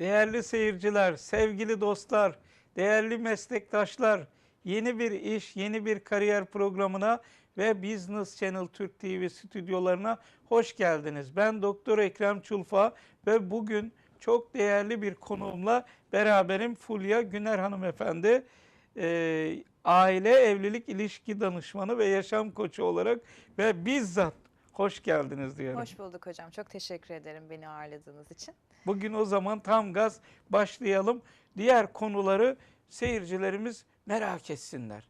Değerli seyirciler, sevgili dostlar, değerli meslektaşlar, yeni bir iş, yeni bir kariyer programına ve Business Channel Türk TV stüdyolarına hoş geldiniz. Ben Doktor Ekrem Çulfa ve bugün çok değerli bir konuğumla beraberim Fulya Güner hanımefendi. Ee, aile, evlilik, ilişki danışmanı ve yaşam koçu olarak ve bizzat hoş geldiniz diyorum. Hoş bulduk hocam. Çok teşekkür ederim beni ağırladığınız için. Bugün o zaman tam gaz başlayalım. Diğer konuları seyircilerimiz merak etsinler.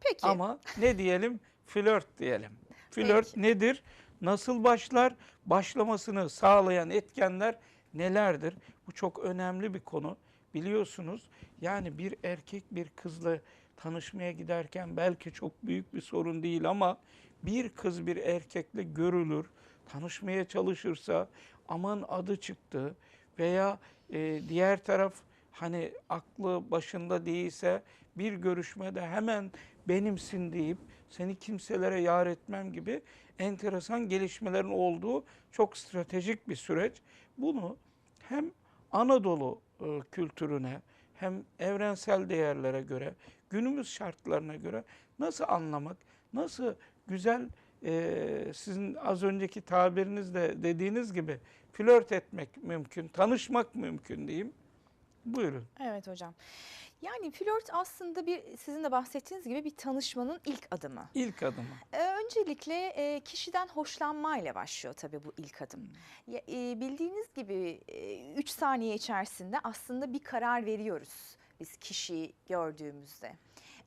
Peki. Ama ne diyelim? Flört diyelim. Flört Peki. nedir? Nasıl başlar? Başlamasını sağlayan etkenler nelerdir? Bu çok önemli bir konu. Biliyorsunuz yani bir erkek bir kızla tanışmaya giderken belki çok büyük bir sorun değil ama bir kız bir erkekle görülür, tanışmaya çalışırsa aman adı çıktı veya e, diğer taraf hani aklı başında değilse bir görüşmede hemen benimsin deyip seni kimselere yar etmem gibi enteresan gelişmelerin olduğu çok stratejik bir süreç. Bunu hem Anadolu e, kültürüne hem evrensel değerlere göre, günümüz şartlarına göre nasıl anlamak, nasıl güzel e, sizin az önceki tabirinizle dediğiniz gibi flört etmek mümkün, tanışmak mümkün diyeyim. Buyurun. Evet hocam. Yani flört aslında bir sizin de bahsettiğiniz gibi bir tanışmanın ilk adımı. İlk adımı. Ee, öncelikle e, kişiden hoşlanmayla başlıyor tabii bu ilk adım. Ya, e, bildiğiniz gibi 3 saniye içerisinde aslında bir karar veriyoruz biz kişiyi gördüğümüzde.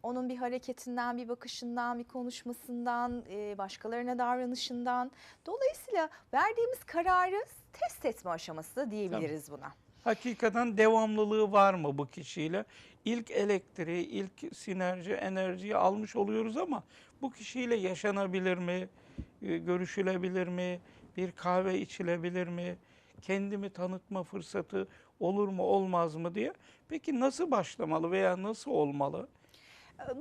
Onun bir hareketinden, bir bakışından, bir konuşmasından, e, başkalarına davranışından. Dolayısıyla verdiğimiz kararı test etme aşaması diyebiliriz buna. Hakikaten devamlılığı var mı bu kişiyle? İlk elektriği, ilk sinerji, enerjiyi almış oluyoruz ama bu kişiyle yaşanabilir mi? E, Görüşülebilir mi? Bir kahve içilebilir mi? Kendimi tanıtma fırsatı olur mu olmaz mı diye. Peki nasıl başlamalı veya nasıl olmalı?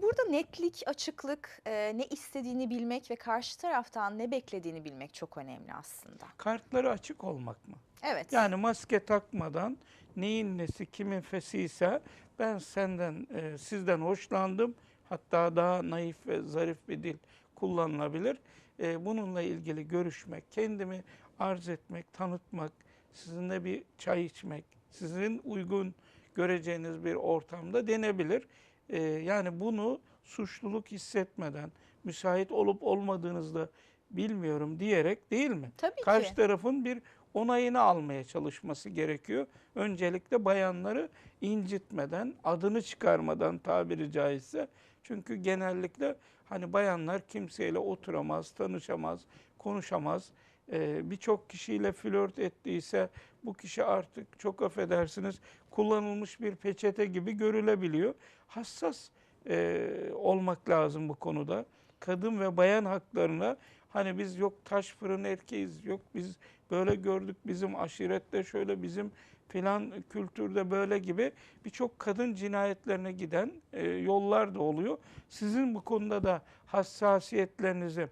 Burada netlik, açıklık, e, ne istediğini bilmek ve karşı taraftan ne beklediğini bilmek çok önemli aslında. Kartları açık olmak mı? Evet. Yani maske takmadan neyin nesi kimin fesi ise ben senden e, sizden hoşlandım. Hatta daha naif ve zarif bir dil kullanılabilir. E, bununla ilgili görüşmek, kendimi arz etmek, tanıtmak, sizinle bir çay içmek, sizin uygun göreceğiniz bir ortamda denebilir. E, yani bunu suçluluk hissetmeden, müsait olup olmadığınızda bilmiyorum diyerek değil mi? Tabii ki. Karşı tarafın bir onayını almaya çalışması gerekiyor. Öncelikle bayanları incitmeden, adını çıkarmadan tabiri caizse. Çünkü genellikle hani bayanlar kimseyle oturamaz, tanışamaz, konuşamaz. Ee, Birçok kişiyle flört ettiyse bu kişi artık çok affedersiniz kullanılmış bir peçete gibi görülebiliyor. Hassas e, olmak lazım bu konuda. Kadın ve bayan haklarına hani biz yok taş fırın erkeğiz, yok biz böyle gördük bizim aşirette şöyle bizim filan kültürde böyle gibi birçok kadın cinayetlerine giden e, yollar da oluyor. Sizin bu konuda da hassasiyetlerinizi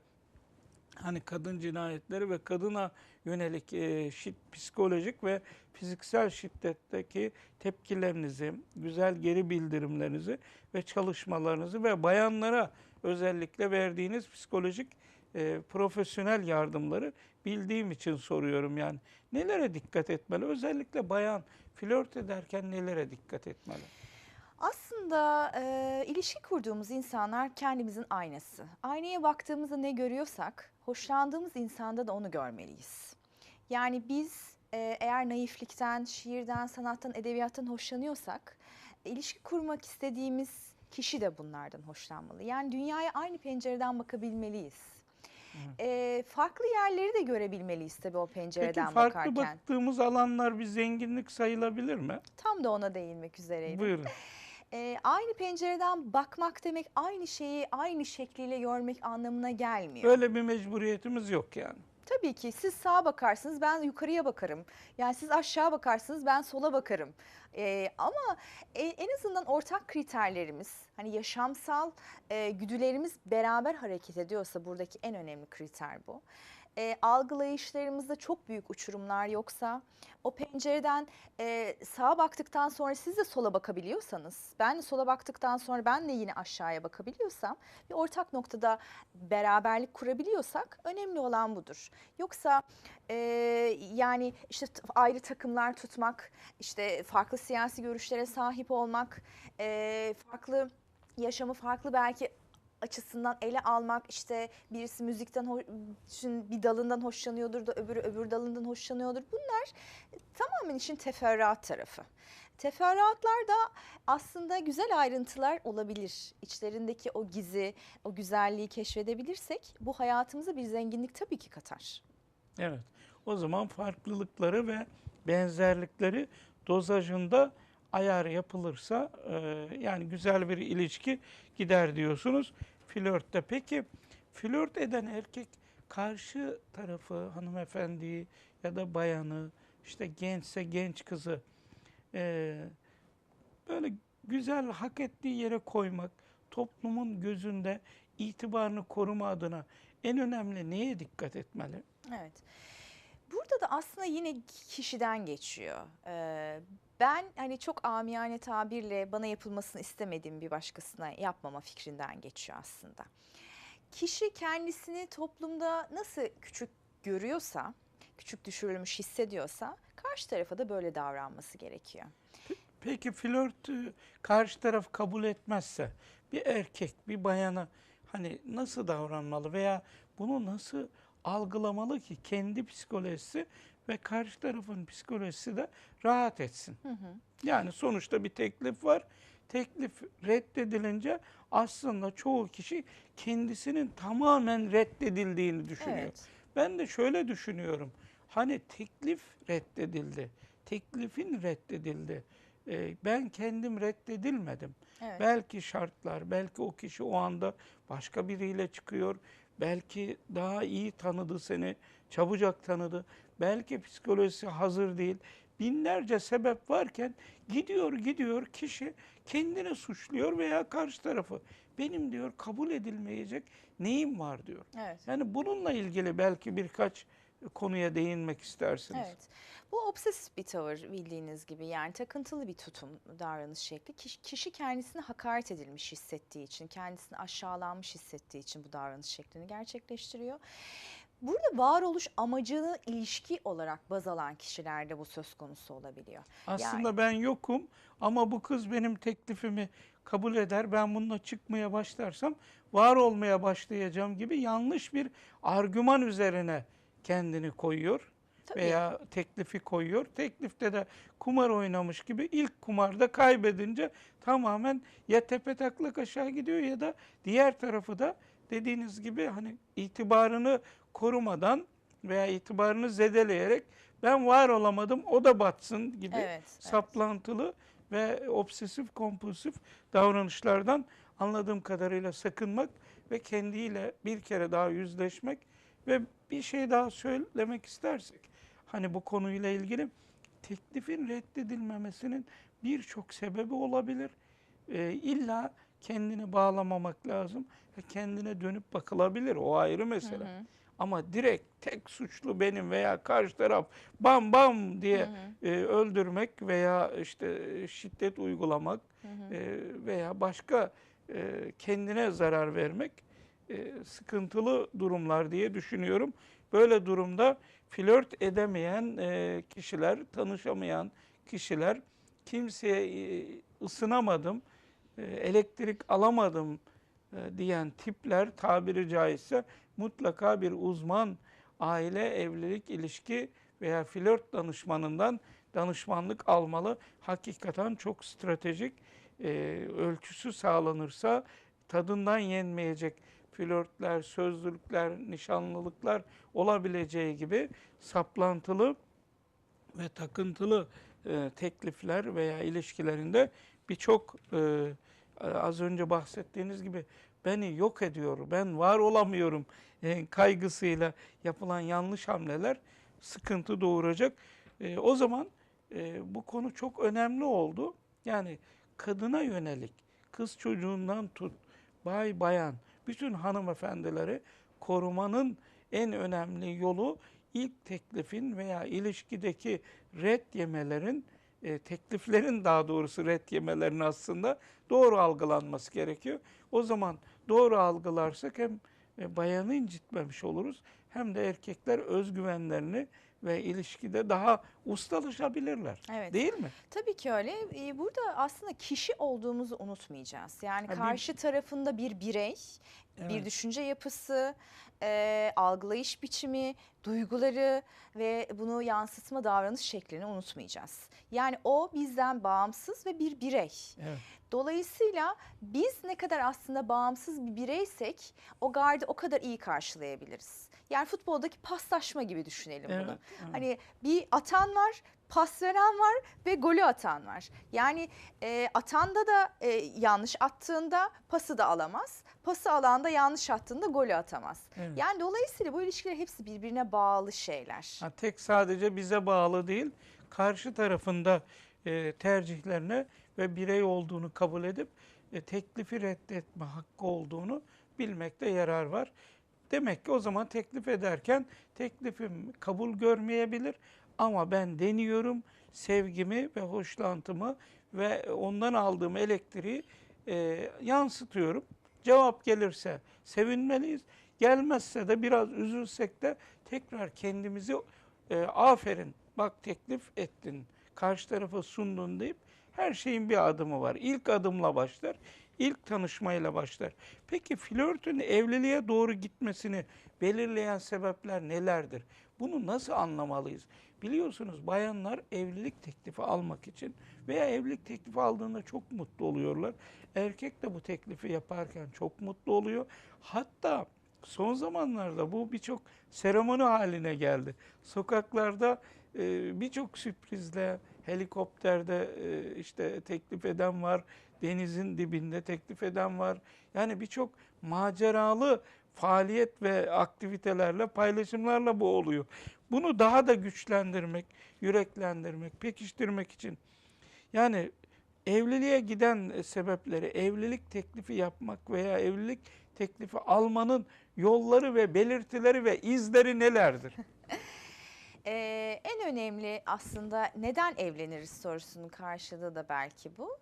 hani kadın cinayetleri ve kadına yönelik e, şid- psikolojik ve fiziksel şiddetteki tepkilerinizi, güzel geri bildirimlerinizi ve çalışmalarınızı ve bayanlara özellikle verdiğiniz psikolojik e, profesyonel yardımları bildiğim için soruyorum yani. Nelere dikkat etmeli? Özellikle bayan flört ederken nelere dikkat etmeli? Aslında e, ilişki kurduğumuz insanlar kendimizin aynası. Aynaya baktığımızda ne görüyorsak, hoşlandığımız insanda da onu görmeliyiz. Yani biz e, eğer naiflikten, şiirden, sanattan, edebiyattan hoşlanıyorsak, ilişki kurmak istediğimiz kişi de bunlardan hoşlanmalı. Yani dünyaya aynı pencereden bakabilmeliyiz. E, farklı yerleri de görebilmeliyiz tabii o Peki pencereden farklı bakarken. baktığımız alanlar bir zenginlik sayılabilir mi? Tam da ona değinmek üzereydim. Buyurun. Ee, aynı pencereden bakmak demek aynı şeyi aynı şekliyle görmek anlamına gelmiyor. Böyle bir mecburiyetimiz yok yani. Tabii ki siz sağa bakarsınız ben yukarıya bakarım. Yani siz aşağı bakarsınız ben sola bakarım. Ee, ama e- en azından ortak kriterlerimiz hani yaşamsal e, güdülerimiz beraber hareket ediyorsa buradaki en önemli kriter bu. E, algılayışlarımızda çok büyük uçurumlar yoksa o pencereden e, sağa baktıktan sonra siz de sola bakabiliyorsanız ben de sola baktıktan sonra ben de yine aşağıya bakabiliyorsam bir ortak noktada beraberlik kurabiliyorsak önemli olan budur. Yoksa e, yani işte ayrı takımlar tutmak, işte farklı siyasi görüşlere sahip olmak, e, farklı yaşamı farklı belki açısından ele almak işte birisi müzikten bir dalından hoşlanıyordur da öbürü öbür dalından hoşlanıyordur. Bunlar tamamen işin teferruat tarafı. Teferruatlar da aslında güzel ayrıntılar olabilir. İçlerindeki o gizi, o güzelliği keşfedebilirsek bu hayatımıza bir zenginlik tabii ki katar. Evet. O zaman farklılıkları ve benzerlikleri dozajında ayar yapılırsa e, yani güzel bir ilişki gider diyorsunuz flörtte. Peki flört eden erkek karşı tarafı hanımefendiyi ya da bayanı işte gençse genç kızı e, böyle güzel hak ettiği yere koymak toplumun gözünde itibarını koruma adına en önemli neye dikkat etmeli? Evet. Burada da aslında yine kişiden geçiyor. Ee, ben hani çok amiyane tabirle bana yapılmasını istemediğim bir başkasına yapmama fikrinden geçiyor aslında. Kişi kendisini toplumda nasıl küçük görüyorsa, küçük düşürülmüş hissediyorsa karşı tarafa da böyle davranması gerekiyor. Peki flört e, karşı taraf kabul etmezse bir erkek bir bayana hani nasıl davranmalı veya bunu nasıl algılamalı ki kendi psikolojisi ve karşı tarafın psikolojisi de rahat etsin. Hı hı. Yani sonuçta bir teklif var. Teklif reddedilince aslında çoğu kişi kendisinin tamamen reddedildiğini düşünüyor. Evet. Ben de şöyle düşünüyorum. Hani teklif reddedildi. Teklifin reddedildi. Ee, ben kendim reddedilmedim. Evet. Belki şartlar, belki o kişi o anda başka biriyle çıkıyor. Belki daha iyi tanıdı seni, çabucak tanıdı. Belki psikolojisi hazır değil. Binlerce sebep varken gidiyor gidiyor kişi kendini suçluyor veya karşı tarafı. Benim diyor kabul edilmeyecek neyim var diyor. Evet. Yani bununla ilgili belki birkaç konuya değinmek istersiniz. Evet. Bu obsesif bir tavır bildiğiniz gibi yani takıntılı bir tutum davranış şekli. Kişi, kişi kendisine hakaret edilmiş hissettiği için, kendisini aşağılanmış hissettiği için bu davranış şeklini gerçekleştiriyor. Burada varoluş amacını ilişki olarak baz alan kişilerde bu söz konusu olabiliyor. Aslında ben yokum ama bu kız benim teklifimi kabul eder. Ben bununla çıkmaya başlarsam var olmaya başlayacağım gibi yanlış bir argüman üzerine kendini koyuyor Tabii. veya teklifi koyuyor. Teklifte de kumar oynamış gibi ilk kumarda kaybedince tamamen ya tepe taklak aşağı gidiyor ya da diğer tarafı da dediğiniz gibi hani itibarını korumadan veya itibarını zedeleyerek ben var olamadım o da batsın gibi Evet, evet. saplantılı ve obsesif kompulsif davranışlardan anladığım kadarıyla sakınmak ve kendiyle bir kere daha yüzleşmek ve bir şey daha söylemek istersek hani bu konuyla ilgili teklifin reddedilmemesinin birçok sebebi olabilir. Ee, illa kendini bağlamamak lazım. Kendine dönüp bakılabilir. O ayrı mesele. Hı hı. Ama direkt tek suçlu benim veya karşı taraf bam bam diye Hı hı. e, öldürmek veya işte şiddet uygulamak Hı hı. e, veya başka e, kendine zarar vermek e, sıkıntılı durumlar diye düşünüyorum. Böyle durumda flört edemeyen e, kişiler, tanışamayan kişiler, kimseye e, ısınamadım, elektrik alamadım diyen tipler tabiri caizse mutlaka bir uzman aile, evlilik, ilişki veya flört danışmanından danışmanlık almalı. Hakikaten çok stratejik ölçüsü sağlanırsa tadından yenmeyecek flörtler, sözlülükler, nişanlılıklar olabileceği gibi saplantılı ve takıntılı e, teklifler veya ilişkilerinde birçok e, az önce bahsettiğiniz gibi beni yok ediyor, ben var olamıyorum e, kaygısıyla yapılan yanlış hamleler sıkıntı doğuracak. E, o zaman e, bu konu çok önemli oldu. Yani kadına yönelik, kız çocuğundan tut, bay bayan, bütün hanımefendileri korumanın en önemli yolu ilk teklifin veya ilişkideki red yemelerin, e, tekliflerin daha doğrusu red yemelerin aslında doğru algılanması gerekiyor. O zaman doğru algılarsak hem e, bayanı incitmemiş oluruz hem de erkekler özgüvenlerini ve ilişkide daha ustalaşabilirler. Evet. Değil mi? Tabii ki öyle. Ee, Burada aslında kişi olduğumuzu unutmayacağız. Yani Ha, bir- karşı tarafında bir birey, bir Evet. düşünce yapısı, e, algılayış biçimi, duyguları ve bunu yansıtma davranış şeklini unutmayacağız. Yani o bizden bağımsız ve bir birey. Evet. Dolayısıyla biz ne kadar aslında bağımsız bir bireysek o gardı o kadar iyi karşılayabiliriz. Yani futboldaki paslaşma gibi düşünelim Evet, bunu. evet. Hani bir atan var, pas veren var ve golü atan var. Yani e, atanda da e, yanlış attığında pası da alamaz. Pası alanda yanlış attığında golü atamaz. Evet. Yani dolayısıyla bu ilişkiler hepsi birbirine bağlı şeyler. Ha, tek sadece bize bağlı değil, karşı tarafında e, tercihlerine ve birey olduğunu kabul edip e, teklifi reddetme hakkı olduğunu bilmekte yarar var. Demek ki o zaman teklif ederken teklifim kabul görmeyebilir ama ben deniyorum sevgimi ve hoşlantımı ve ondan aldığım elektriği e, yansıtıyorum. Cevap gelirse sevinmeliyiz. Gelmezse de biraz üzülsek de tekrar kendimizi e, aferin bak teklif ettin, karşı tarafa sundun deyip her şeyin bir adımı var. İlk adımla başlar, ilk tanışmayla başlar. Peki flörtün evliliğe doğru gitmesini belirleyen sebepler nelerdir? Bunu nasıl anlamalıyız? Biliyorsunuz bayanlar evlilik teklifi almak için veya evlilik teklifi aldığında çok mutlu oluyorlar. Erkek de bu teklifi yaparken çok mutlu oluyor. Hatta son zamanlarda bu birçok seremoni haline geldi. Sokaklarda birçok sürprizle, helikopterde e, işte teklif eden var, denizin dibinde teklif eden var. Yani birçok maceralı faaliyet ve aktivitelerle, paylaşımlarla bu oluyor. Bunu daha da güçlendirmek, yüreklendirmek, pekiştirmek için yani evliliğe giden sebepleri, evlilik teklifi yapmak veya evlilik teklifi almanın yolları ve belirtileri ve izleri nelerdir? Ee, en önemli aslında neden evleniriz sorusunun karşılığı da belki bu.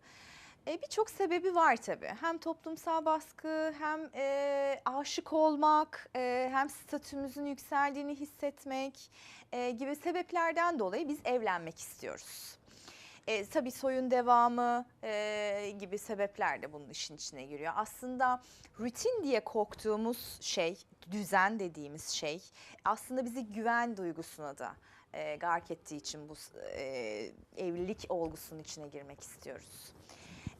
Ee, Birçok sebebi var tabii. Hem toplumsal baskı, hem e, aşık olmak, e, hem statümüzün yükseldiğini hissetmek e, gibi sebeplerden dolayı biz evlenmek istiyoruz. E, tabii soyun devamı e, gibi sebepler de bunun işin içine giriyor. Aslında rutin diye korktuğumuz şey, düzen dediğimiz şey aslında bizi güven duygusuna da e, gark ettiği için bu e, evlilik olgusunun içine girmek istiyoruz.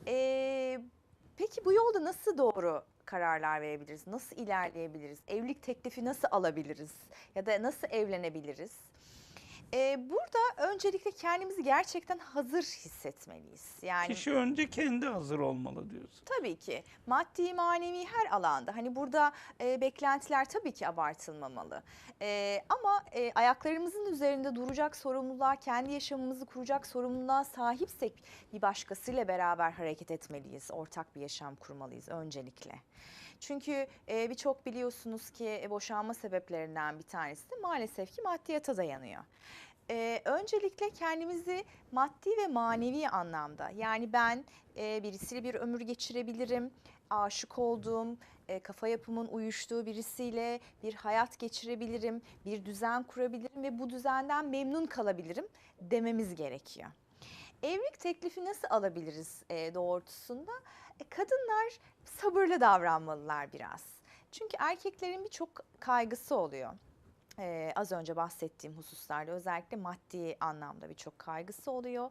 E, peki bu yolda nasıl doğru kararlar verebiliriz? Nasıl ilerleyebiliriz? Evlilik teklifi nasıl alabiliriz? Ya da nasıl evlenebiliriz? E, burada öncelikle kendimizi gerçekten hazır hissetmeliyiz. Yani Kişi önce kendi hazır olmalı diyorsun. Tabii ki maddi manevi her alanda hani burada e, beklentiler tabii ki abartılmamalı E, ama e, ayaklarımızın üzerinde duracak sorumluluğa kendi yaşamımızı kuracak sorumluluğa sahipsek bir başkasıyla beraber hareket etmeliyiz ortak bir yaşam kurmalıyız öncelikle. Çünkü e, birçok biliyorsunuz ki e, boşanma sebeplerinden bir tanesi de maalesef ki maddiyata dayanıyor. E, öncelikle kendimizi maddi ve manevi anlamda yani ben e, birisiyle bir ömür geçirebilirim, aşık olduğum, e, kafa yapımın uyuştuğu birisiyle bir hayat geçirebilirim, bir düzen kurabilirim ve bu düzenden memnun kalabilirim dememiz gerekiyor. Evlilik teklifi nasıl alabiliriz e, doğrultusunda? E, kadınlar sabırlı davranmalılar biraz. Çünkü erkeklerin birçok kaygısı oluyor. Ee, az önce bahsettiğim hususlarda özellikle maddi anlamda birçok kaygısı oluyor.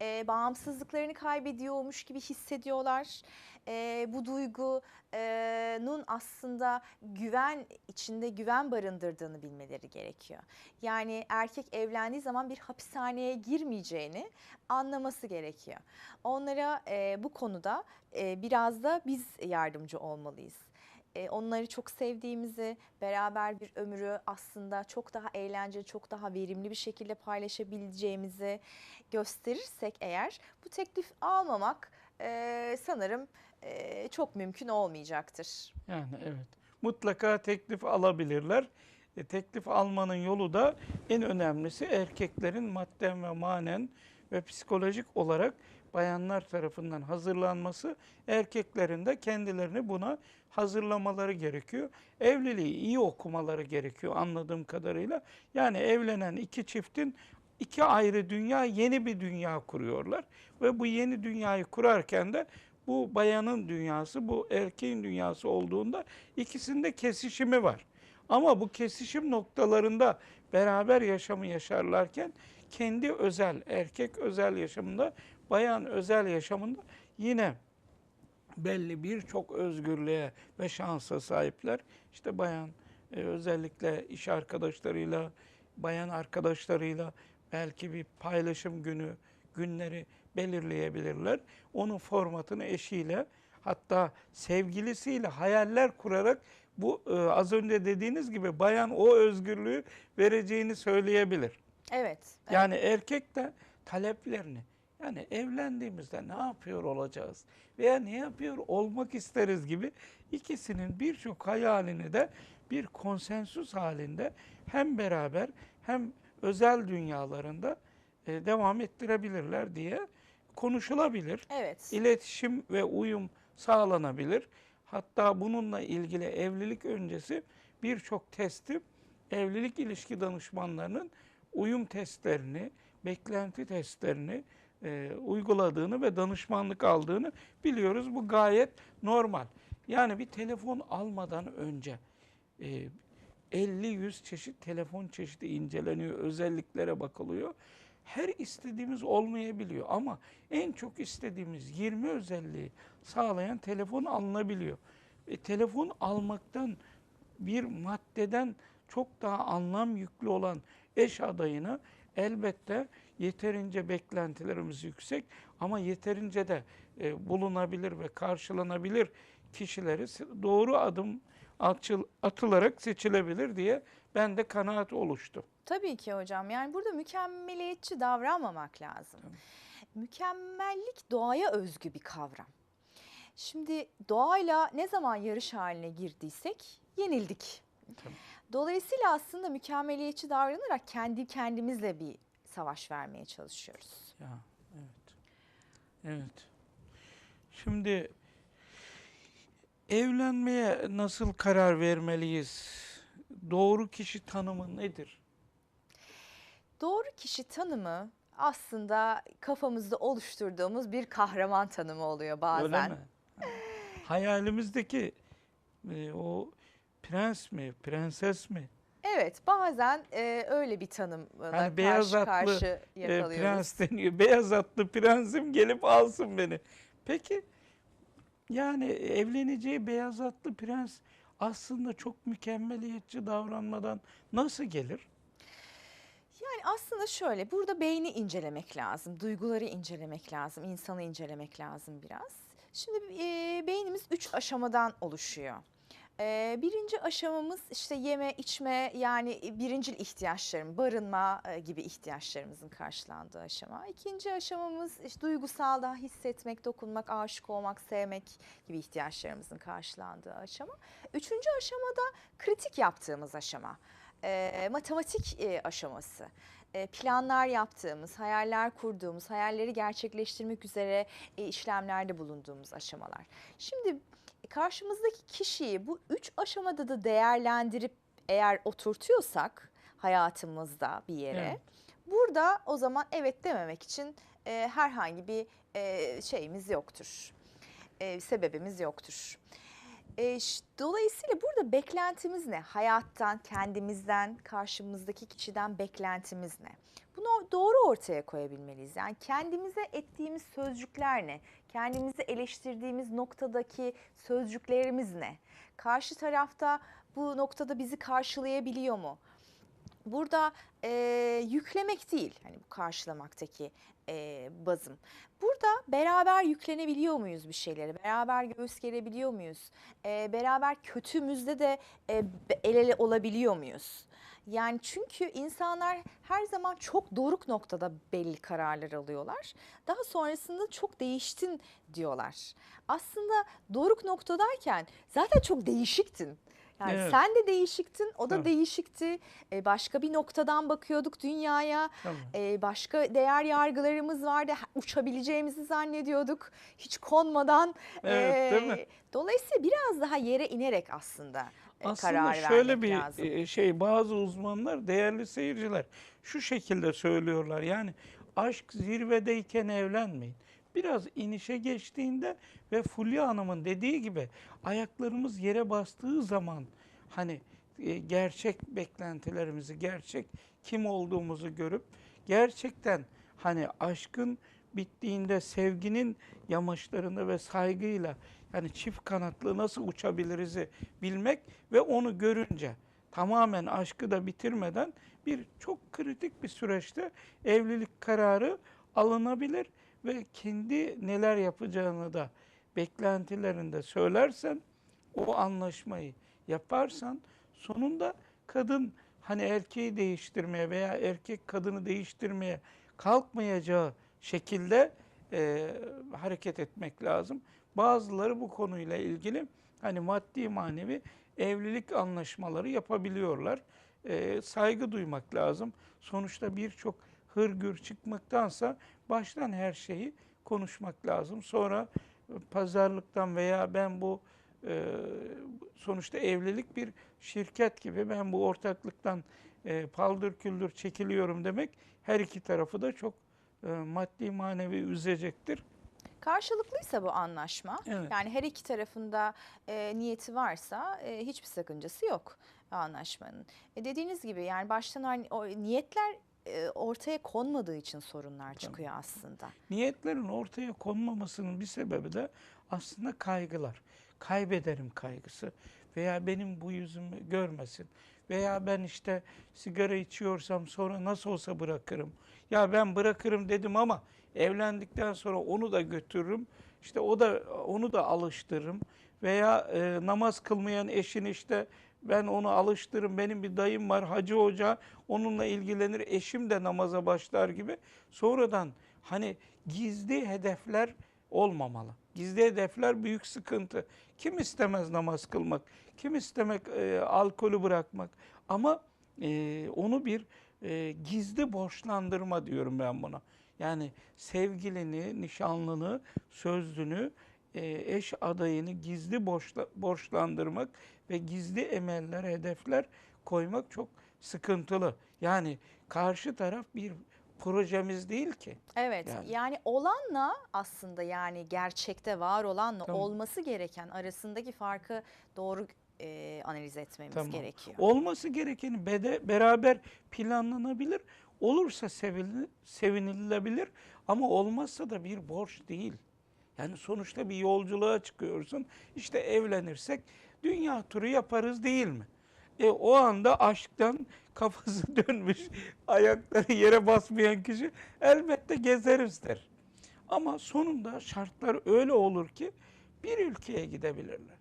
Ee, bağımsızlıklarını kaybediyormuş gibi hissediyorlar. Ee, bu duygunun aslında güven içinde güven barındırdığını bilmeleri gerekiyor. Yani erkek evlendiği zaman bir hapishaneye girmeyeceğini anlaması gerekiyor. Onlara e, bu konuda biraz da biz yardımcı olmalıyız onları çok sevdiğimizi, beraber bir ömrü aslında çok daha eğlenceli, çok daha verimli bir şekilde paylaşabileceğimizi gösterirsek eğer bu teklif almamak sanırım çok mümkün olmayacaktır. Yani evet. Mutlaka teklif alabilirler. E, teklif almanın yolu da en önemlisi erkeklerin madden ve manen ve psikolojik olarak bayanlar tarafından hazırlanması, erkeklerin de kendilerini buna hazırlamaları gerekiyor. Evliliği iyi okumaları gerekiyor anladığım kadarıyla. Yani evlenen iki çiftin iki ayrı dünya, yeni bir dünya kuruyorlar. Ve bu yeni dünyayı kurarken de bu bayanın dünyası, bu erkeğin dünyası olduğunda ikisinde kesişimi var. Ama bu kesişim noktalarında beraber yaşamı yaşarlarken kendi özel, erkek özel yaşamında, bayan özel yaşamında yine belli birçok özgürlüğe ve şansa sahipler. İşte bayan e, özellikle iş arkadaşlarıyla, bayan arkadaşlarıyla belki bir paylaşım günü, günleri belirleyebilirler. Onun formatını eşiyle hatta sevgilisiyle hayaller kurarak bu e, az önce dediğiniz gibi bayan o özgürlüğü vereceğini söyleyebilir. Evet. evet. Yani erkek de taleplerini yani evlendiğimizde ne yapıyor olacağız veya ne yapıyor olmak isteriz gibi ikisinin birçok hayalini de bir konsensus halinde hem beraber hem özel dünyalarında e, devam ettirebilirler diye konuşulabilir. Evet. İletişim ve uyum sağlanabilir. Hatta bununla ilgili evlilik öncesi birçok testi evlilik ilişki danışmanlarının uyum testlerini, beklenti testlerini e, uyguladığını ve danışmanlık aldığını biliyoruz. Bu gayet normal. Yani bir telefon almadan önce e, 50-100 çeşit telefon çeşidi inceleniyor, özelliklere bakılıyor. Her istediğimiz olmayabiliyor ama en çok istediğimiz 20 özelliği sağlayan telefon alınabiliyor. E, telefon almaktan bir maddeden çok daha anlam yüklü olan eş adayına elbette yeterince beklentilerimiz yüksek ama yeterince de e, bulunabilir ve karşılanabilir kişileri doğru adım atıl- atılarak seçilebilir diye bende kanaat oluştu. Tabii ki hocam. Yani burada mükemmeliyetçi davranmamak lazım. Tabii. Mükemmellik doğaya özgü bir kavram. Şimdi doğayla ne zaman yarış haline girdiysek yenildik. Tabii. Dolayısıyla aslında mükemmeliyetçi davranarak kendi kendimizle bir savaş vermeye çalışıyoruz. Ya evet. Evet. Şimdi evlenmeye nasıl karar vermeliyiz? Doğru kişi tanımı nedir? Doğru kişi tanımı aslında kafamızda oluşturduğumuz bir kahraman tanımı oluyor bazen. Öyle mi? Ha. Hayalimizdeki e, o prens mi, prenses mi? Evet, bazen e, öyle bir tanımla Hani beyaz karşı atlı, karşı E, yakalıyoruz. prens deniyor. Beyaz atlı prensim gelip alsın beni. Peki yani evleneceği beyaz atlı prens aslında çok mükemmeliyetçi davranmadan nasıl gelir? Yani aslında şöyle, burada beyni incelemek lazım, duyguları incelemek lazım, insanı incelemek lazım biraz. Şimdi e, beynimiz üç aşamadan oluşuyor. E, birinci aşamamız işte yeme, içme yani birincil ihtiyaçlarım, barınma e, gibi ihtiyaçlarımızın karşılandığı aşama. İkinci aşamamız işte duygusal daha hissetmek, dokunmak, aşık olmak, sevmek gibi ihtiyaçlarımızın karşılandığı aşama. Üçüncü aşamada kritik yaptığımız aşama e, matematik e, aşaması. E, planlar yaptığımız, hayaller kurduğumuz, hayalleri gerçekleştirmek üzere e, işlemlerde bulunduğumuz aşamalar. Şimdi karşımızdaki kişiyi bu üç aşamada da değerlendirip eğer oturtuyorsak hayatımızda bir yere, Evet. burada o zaman evet dememek için e, herhangi bir şeyimiz yoktur. Sebebimiz yoktur. E, dolayısıyla burada beklentimiz ne? Hayattan, kendimizden, karşımızdaki kişiden beklentimiz ne? Bunu doğru ortaya koyabilmeliyiz. Yani kendimize ettiğimiz sözcükler ne? Kendimizi eleştirdiğimiz noktadaki sözcüklerimiz ne? Karşı tarafta bu noktada bizi karşılayabiliyor mu? Burada e, yüklemek değil, hani bu karşılamaktaki e, bazım. Burada beraber yüklenebiliyor muyuz bir şeylere? Beraber göğüs gerebiliyor muyuz? E, beraber kötümüzde de e, el ele olabiliyor muyuz? Yani çünkü insanlar her zaman çok doruk noktada belli kararlar alıyorlar. Daha sonrasında çok değiştin diyorlar. Aslında doruk noktadayken zaten çok değişiktin. Yani Evet. sen de değişiktin, o da Tabii. değişikti. E, başka bir noktadan bakıyorduk dünyaya. Tabii. E, başka değer yargılarımız vardı. Uçabileceğimizi zannediyorduk. Hiç konmadan. Evet, değil E, mi? Dolayısıyla biraz daha yere inerek aslında, e, Aslında karar şöyle bir lazım. e, şey bazı uzmanlar değerli seyirciler şu şekilde söylüyorlar. Yani aşk zirvedeyken evlenmeyin. Biraz inişe geçtiğinde ve Fulya Hanım'ın dediği gibi ayaklarımız yere bastığı zaman hani e, gerçek beklentilerimizi, gerçek kim olduğumuzu görüp gerçekten hani aşkın bittiğinde sevginin yamaçlarında ve saygıyla yani çift kanatlı nasıl uçabiliriz'i bilmek ve onu görünce tamamen aşkı da bitirmeden bir çok kritik bir süreçte evlilik kararı alınabilir ve kendi neler yapacağını da beklentilerinde söylersen o anlaşmayı yaparsan sonunda kadın hani erkeği değiştirmeye veya erkek kadını değiştirmeye kalkmayacağı şekilde e, hareket etmek lazım. Bazıları bu konuyla ilgili hani maddi manevi evlilik anlaşmaları yapabiliyorlar. E, saygı duymak lazım. Sonuçta birçok hırgür çıkmaktansa baştan her şeyi konuşmak lazım. Sonra e, pazarlıktan veya ben bu e, sonuçta evlilik bir şirket gibi ben bu ortaklıktan e, paldır küldür çekiliyorum demek her iki tarafı da çok e, maddi manevi üzecektir. Karşılıklıysa bu anlaşma, Evet. yani her iki tarafında e, niyeti varsa e, hiçbir sakıncası yok anlaşmanın. E, dediğiniz gibi yani baştan hani o niyetler e, ortaya konmadığı için sorunlar çıkıyor aslında. Niyetlerin ortaya konmamasının bir sebebi de aslında kaygılar. Kaybederim kaygısı veya benim bu yüzümü görmesin veya ben işte sigara içiyorsam sonra nasıl olsa bırakırım. Ya ben bırakırım dedim ama evlendikten sonra onu da götürürüm. İşte o da onu da alıştırırım veya e, namaz kılmayan eşin işte ben onu alıştırırım. Benim bir dayım var hacı hoca onunla ilgilenir. Eşim de namaza başlar gibi. Sonradan hani gizli hedefler olmamalı. Gizli hedefler büyük sıkıntı. Kim istemez namaz kılmak? Kim istemek e, alkolü bırakmak? Ama e, onu bir e, gizli borçlandırma diyorum ben buna. Yani sevgilini, nişanlını, sözlünü, eş adayını gizli borçla, borçlandırmak ve gizli emeller, hedefler koymak çok sıkıntılı. Yani karşı taraf bir projemiz değil ki. Evet yani. Yani. olanla aslında yani gerçekte var olanla Tamam. olması gereken arasındaki farkı doğru e, analiz etmemiz Tamam. gerekiyor. Olması gerekeni bede, beraber planlanabilir. Olursa sevini- sevinilebilir ama olmazsa da bir borç değil. Yani sonuçta bir yolculuğa çıkıyorsun. İşte evlenirsek dünya turu yaparız değil mi? E, o anda aşktan kafası dönmüş, ayakları yere basmayan kişi elbette gezeriz der. Ama sonunda şartlar öyle olur ki bir ülkeye gidebilirler.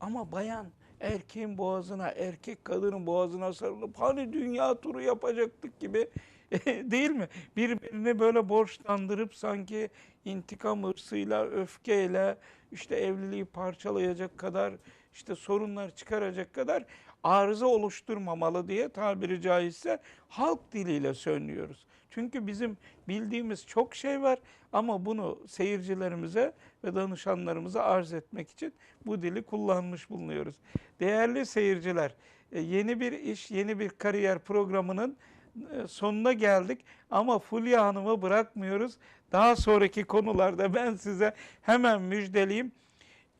Ama bayan erkeğin boğazına, erkek kadının boğazına sarılıp hani dünya turu yapacaktık gibi değil mi? Birbirini böyle borçlandırıp sanki intikam hırsıyla, öfkeyle işte evliliği parçalayacak kadar işte sorunlar çıkaracak kadar arıza oluşturmamalı diye tabiri caizse halk diliyle söylüyoruz. Çünkü bizim bildiğimiz çok şey var ama bunu seyircilerimize ve danışanlarımıza arz etmek için bu dili kullanmış bulunuyoruz. Değerli seyirciler, e, yeni bir iş, yeni bir kariyer programının e, sonuna geldik ama Fulya Hanım'ı bırakmıyoruz. Daha sonraki konularda ben size hemen müjdeleyeyim.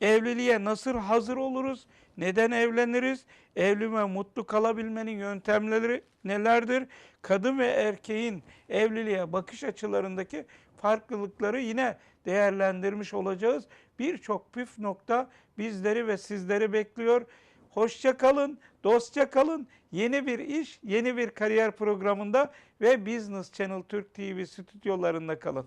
Evliliğe nasıl hazır oluruz? Neden evleniriz? Evli mutlu kalabilmenin yöntemleri nelerdir? Kadın ve erkeğin evliliğe bakış açılarındaki farklılıkları yine değerlendirmiş olacağız. Birçok püf nokta bizleri ve sizleri bekliyor. Hoşça kalın, dostça kalın. Yeni bir iş, yeni bir kariyer programında ve Business Channel Türk TV stüdyolarında kalın.